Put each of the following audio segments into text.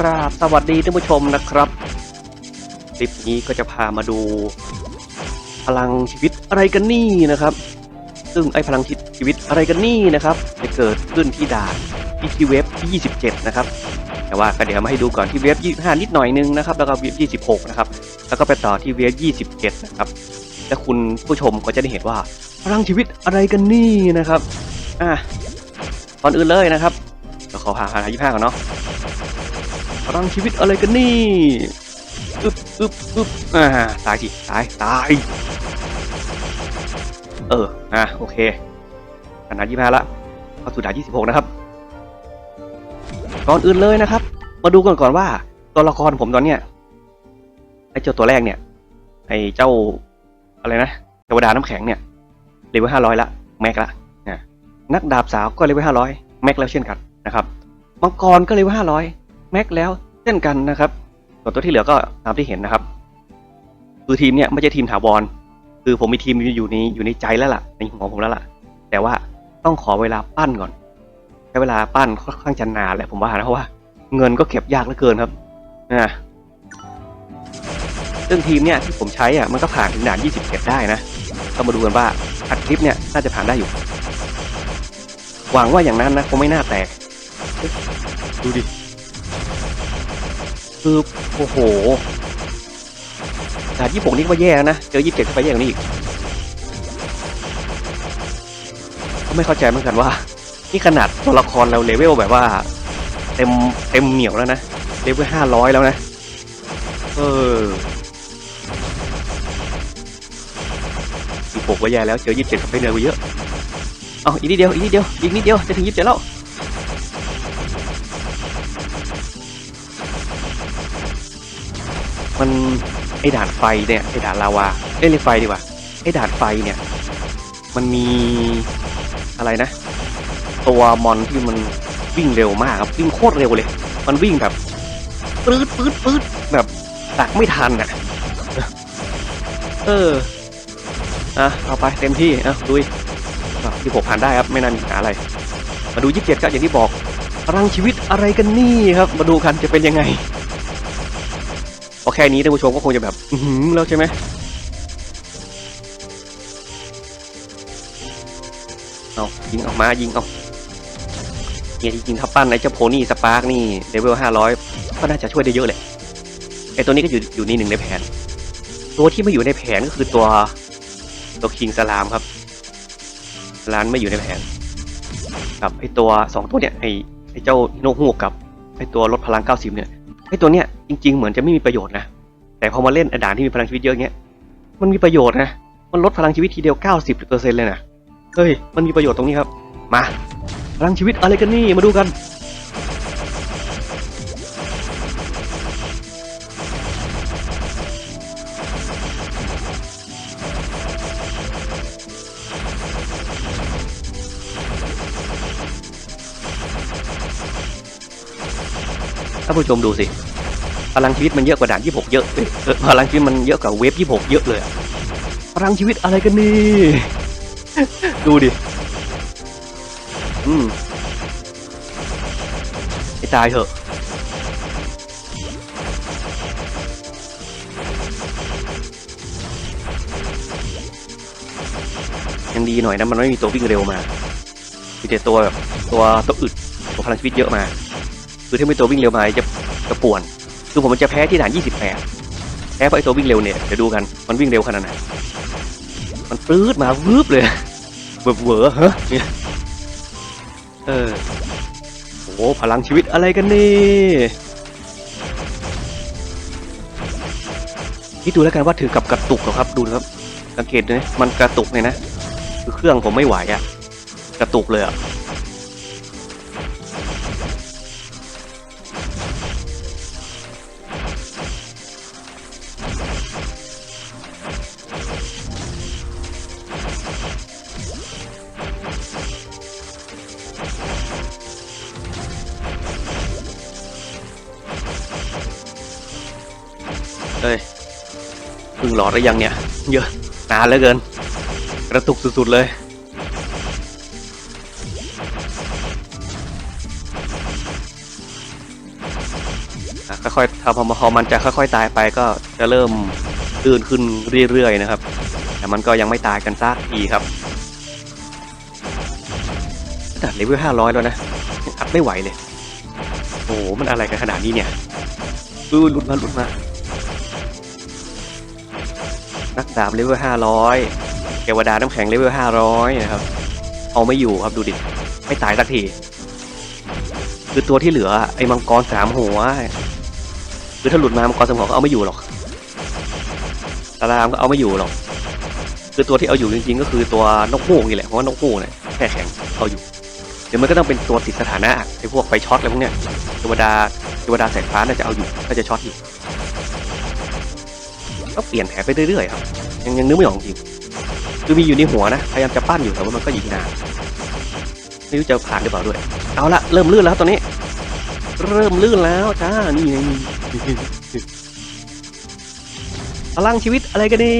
ครับ สวัสดีท่านผู้ชมนะครับ คลิปนี้ก็จะพามาดู พลังชีวิตอะไรกันนี่นะครับ ซึ่งไอ้พลังชีวิตอะไรกันนี่นะครับจะเกิดขึ้นที่ด่านที่ที่เว็บที่27 นะครับ แต่ว่าก็เดี๋ยวมาให้ดูก่อนที่เว็บ25 นิดหน่อยนึงนะครับ แล้วก็เว็บ26 นะครับ แล้วก็ไปต่อที่เว็บ27 นะครับ และคุณผู้ชมก็จะได้เห็นว่า พลังชีวิตอะไรกันนี่นะครับ อะก่อนอื่นเลยนะครับเราขอหาหา25ก่อนเนาะ ลังชีวิตอะไรกันนี่อึบอึบอึบอ่าตายสิตายตายเอออะโอเคขนาดยี่ห้าละเข้าสู่ด่านยี่สิบหกนะครับก่อนอื่นเลยนะครับ มาดูก่อนก่อนว่า ตัวละครผมตอนเนี้ยไอ้เจ้าตัวแรกเนี่ยไอ้เจ้าอะไรนะเทวดาน้ำแข็งเนี่ยเลเวลห้าร้อยละแม็กละนะนักดาบสาวก็เลเวลห้าร้อยแม็กแล้วเช่นกันนะครับมังกรก็เลเวลห้าร้อย แม็กแล้วเช่นกันนะครับส่วนตัวที่เหลือก็ตามที่เห็นนะครับ คือทีมเนี่ยไม่ใช่ทีมถาวรคือผมมีทีมอยู่ในอยู่ในใจแล้วล่ะในหัวผมแล้วล่ะ แต่ว่าต้องขอเวลาปั้นก่อนใช้เวลาปั้นค่อนข้างจะนานแหละผมว่านะเพราะว่า เงินก็เก็บยากเหลือเกินครับนะซึ่งทีมเนี่ยที่ผมใช้อะมันก็ผ่านถึงด่าน 27 ได้นะก็มาดูกันว่าอัดคลิปเนี่ยน่าจะผ่านได้อยู่ หวังว่าอย่างนั้นนะคงไม่น่าแตก ดูดิ คือโอ้โหด่านยี่หกนี่ก็แย่นะ เจอยี่สิบเจ็ดเข้าไปแย่กว่านี้อีก ก็ไม่เข้าใจเหมือนกันว่า นี่ขนาดตัวละครเราเลเวลแบบว่า เต็มเต็มเหนียวแล้วนะ เลเวลห้าร้อยแล้วนะ เออยี่หกว่าแย่แล้ว เจอยี่สิบเจ็ดเข้าไปเหนือกว่าเยอะ เอาอีกนิดเดียว อีกนิดเดียว อีกนิดเดียว จะถึงยี่สิบเจ็ดแล้ว มันไอด่านไฟเนี่ยไอด่านลาวาเอ้ยเรไฟดีกว่าไอด่านไฟเนี่ย มันมีอะไรนะ ตัวมอนที่มันวิ่งเร็วมากครับวิ่งโคตรเร็วเลย มันวิ่งแบบปื๊ดปื๊ดปื๊ดแบบตักไม่ทันอะเอออะเอาไปเต็มที่อะดุยที่ผมผ่านได้ครับไม่น่ามีปัญหาอะไร มาดูยี่สิบเจ็ดก็อย่างที่บอกพลังชีวิตอะไรกันนี่ครับ มาดูกันจะเป็นยังไง พอแค่นี้ท่านผู้ชมก็คงจะแบบอือหือแล้วใช่ไหมเอายิงออกมายิงเอาเนี่ยจริงๆถ้าปั้นไอ้เจ้าโพนี่สปาร์กนี่เลเวลห้าร้อยก็น่าจะช่วยได้เยอะเลยไอ้ตัวนี้ก็อยู่อยู่นี่หนึ่งในแผน ตัวที่ไม่อยู่ในแผนก็คือตัวตัวคิงสลามครับสลามไม่อยู่ในแผนกับไอ้ตัวสองตัวเนี่ยไอ้ไอ้เจ้าโนฮูกกับไอ้ตัวลดพลังเก้าสิบเนี่ย ไอ้ตัวเนี้ยจริง ๆ เหมือนจะไม่มีประโยชน์นะ แต่พอมาเล่นไอ้ด่านที่มีพลังชีวิตเยอะเงี้ย มันมีประโยชน์นะ มันลดพลังชีวิตทีเดียว 90เปอร์เซ็นต์เลยนะ เฮ้ย มันมีประโยชน์ตรงนี้ครับ มา พลังชีวิตอะไรกันนี่ มาดูกันถ้านผู้ชมดูสิ พลังชีวิตมันเยอะกว่าด่าน26 เยอะเยออพลังชีวิตมันเยอะกว่าเวฟ26 เยอะเลยพลังชีวิตอะไรกันนี่ ดูดิ อืมไอ้ตายเถอะยังดีหน่อยนะมันไม่มีตัววิ่งเร็วมามีแต่ตัวแบบตัวตัวอึดตัวพลังชีวิตเยอะมา คือถ้าไม่ตัววิ่งเร็วมาจะจะป่วน คือผมมันจะแพ้ที่ด่าน28แพ้เพราะไอ้ตัววิ่งเร็วเนี่ยเดี๋ยวดูกันมันวิ่งเร็วขนาดไหนมันปลื้ดมาวืบเลยเบบเหวอฮะเนี่ยเออโอ้พลังชีวิตอะไรกันนี่คิดดูแล้วกันว่าถือกับกระตุกเหรอครับดูนะครับสังเกตดูนะมันกระตุกเลยนะคือเครื่องผมไม่ไหวอะกระตุกเลยอะ เอ้ยพิ่งหลอดได้ยังเนี่ย เยอะนานเหลือเกิน กระตุกสุดๆเลย ค่อยๆถ้าพอพอมันจะค่อยๆตายไปก็จะเริ่มตื่นขึ้นเรื่อยๆนะครับ แต่มันก็ยังไม่ตายกันสักทีครับแต่เลเวลห้าร้อยแล้วนะยังอัพไม่ไหวเลย โอ้โห มันอะไรกันขนาดนี้เนี่ยอือหลุดมาหลุดมา นักดาบเลเวลห้าร้อยเทวดาน้ำแข็งเลเวลห้าร้อยนะครับ เอาไม่อยู่ครับดูดิ ไม่ตายสักที คือตัวที่เหลือไอ้มังกรสามหัว คือถ้าหลุดมามังกรสามหัวก็เอาไม่อยู่หรอกตารามก็เอาไม่อยู่หรอก คือตัวที่เอาอยู่จริงๆ ก็คือตัวนกฮูกนี่แหละ เพราะว่านกฮูกเนี่ยแค่แข็งเอาอยู่ เดี๋ยวมันก็ต้องเป็นตัวติดสถานะไอ้พวกไฟช็อตอะไรพวกเนี้ยเทวดาเทวดาแสายฟ้าน่าจะเอาอยู่น่าจะช็อตอยู่ ก็เปลี่ยนแผนไปเรื่อยๆครับยังยังนึกไม่ออกจริงคือมีอยู่ในหัวนะพยายามจะปั้นอยู่แต่ว่ามันก็ยิงนานไม่รู้จะผ่านหรือเปล่าด้วย เอาละเริ่มลื่นแล้วตอนนี้ เริ่มลื่นแล้วจ้านี่ไงพลังชีวิตอะไรกันนี่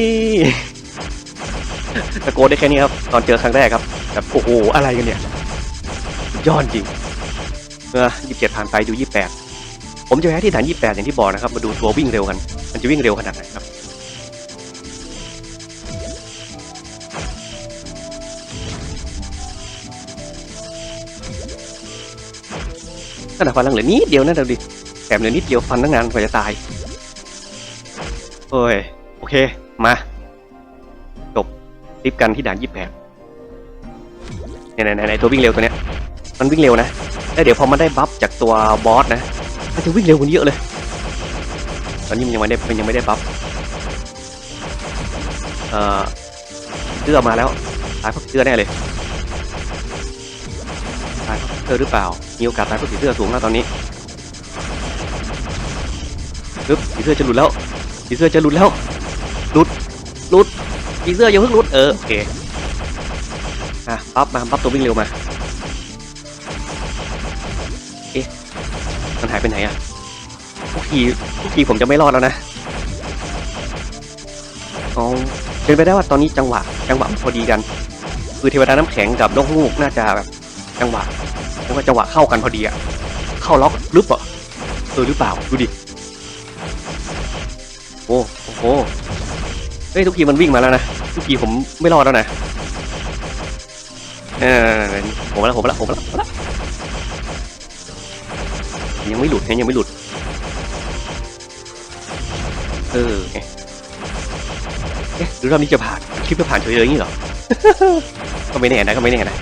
ตะโกนได้แค่นี้ครับ ตอนเจอครั้งแรกครับแบบโอ้โหอะไรกันเนี่ยสุดยอดจริงเมื่อยี่สิบเจ็ดผ่านไปดูยี่แปดผมจะแพ้ที่ฐานยี่แปดอย่างที่บอกนะครับ มาดูตัววิ่งเร็วกัน มันจะวิ่งเร็วขนาดไหนครับ ขนาดฟันลังเหลือนิดเดียวนะเดี๋ยวดิแถมเหลือนิดเดียวฟันตั้งงานกว่าจะตายโอ้ยโอเคมาจบคลิปกันที่ด่านยี่แปดเนี่ยไหนไหนตัววิ่งเร็วตัวเนี้ยมันวิ่งเร็วนะแล้วเดี๋ยวพอมันได้บัฟจากตัวบอสนะมันจะวิ่งเร็วกว่านี้เยอะเลย ตอนนี้มันยังไม่ได้มันยังไม่ได้บัฟเอ่อเสื้อมาแล้วตายเพราะเสื้อแน่เลยายเพราะเสื้อหรือเปล่า มีโอกาสตายเพราะผีเสื้อสูงนะตอนนี้ปึ๊บผีเสื้อจะหลุดแล้วผีเสื้อจะหลุดแล้ว หลุด หลุดผีเสื้ออย่าเพิ่งหลุด เออ โอเค อะ ปั๊บมา ปั๊บตัววิ่งเร็วมา เอ๊ะ มันหายไปไหนอะทุกทีทุกทีผมจะไม่รอดแล้วนะอ๋อเป็นไปได้ว่าตอนนี้จังหวะ จังหวะพอดีกัน คือเทวดาน้ำแข็งกับนกฮูกน่าจะแบบ จังหวะเรียกว่าจังหวะเข้ากันพอดีอะเข้าล็อกหรือเปล่าเออหรือเปล่าดูดิโอ้โอ้โหเฮ้ยทุกทีมันวิ่งมาแล้วนะทุกทีผมไม่รอดแล้วนะเออผมละผมละผมละผมละยังไม่หลุดนะยังไม่หลุด เออเอ๊ะเอ๊ะหรือรอบนี้จะผ่าน คลิปจะผ่านเฉยๆอย่างนี้เหรอ ก็ไม่แน่นะก็ไม่แน่นะ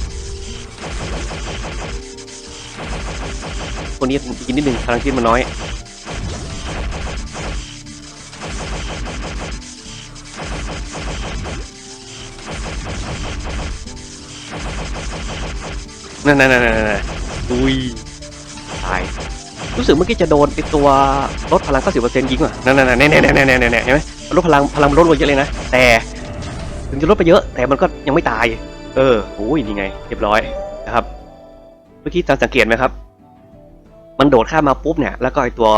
คนนี้กินนิดนึงพลังชีวิตมันน้อยนั่นนั่นนั่นอุ้ยตายรู้สึกเมื่อกี้จะโดนไอตัวลดพลัง 90%ยิงอะนั่นนั่นนั่นแน่แน่นนั่นเห็นไหมลดพลังพลังลดลงเยอะเลยนะ แต่ ถึงจะลดไปเยอะแต่มันก็ยังไม่ตาย เออโอ้ยนี่ไง เรียบร้อยนะครับ เมื่อกี้สังเกตไหมครับ มันโดดข้ามมาปุ๊บเนี่ยแล้วก็ไอตัว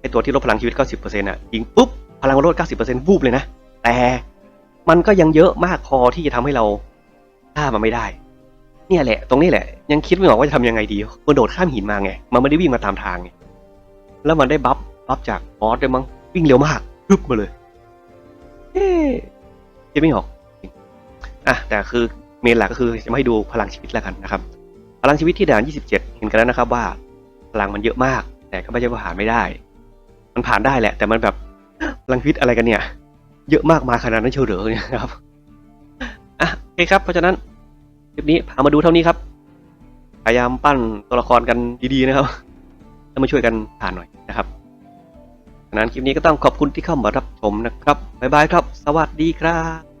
ไอตัวที่ลดพลังชีวิต 90%อะยิงปุ๊บพลังลด 90%วูบเลยนะ แต่มันก็ยังเยอะมากพอที่จะทำให้เราฆ่ามันไม่ได้ เนี่ยแหละ ตรงนี้แหละ ยังคิดไม่ออกว่าจะทำยังไงดีมันโดดข้ามหินมาไง มันไม่ได้วิ่งมาตามทางไงแล้วมันได้บัฟบัฟจากบอสด้วยมั้งวิ่งเร็วมากรึบมาเลยเอ๊ะคิดไม่ออกอะแต่คือเมนหลักก็คือจะมาให้ดูพลังชีวิตแล้วกันนะครับ พลังชีวิตที่ด่าน 27 เห็นกันแล้วนะครับว่า พลังมันเยอะมาก แต่ก็ไม่ใช่ว่าผ่านไม่ได้ มันผ่านได้แหละ แต่มันแบบพลังชีวิตอะไรกันเนี่ย เยอะมากมายขนาดนั้นเชียวเหรอเนี่ยครับอะโอเคครับเพราะฉะนั้นคลิปนี้พามาดูเท่านี้ครับ พยายามปั้นตัวละครกันดีๆนะครับแล้วมาช่วยกันผ่านหน่อยนะครับดังนั้นคลิปนี้ก็ต้องขอบคุณที่เข้ามารับชมนะครับบ๊ายบายครับ สวัสดีครับ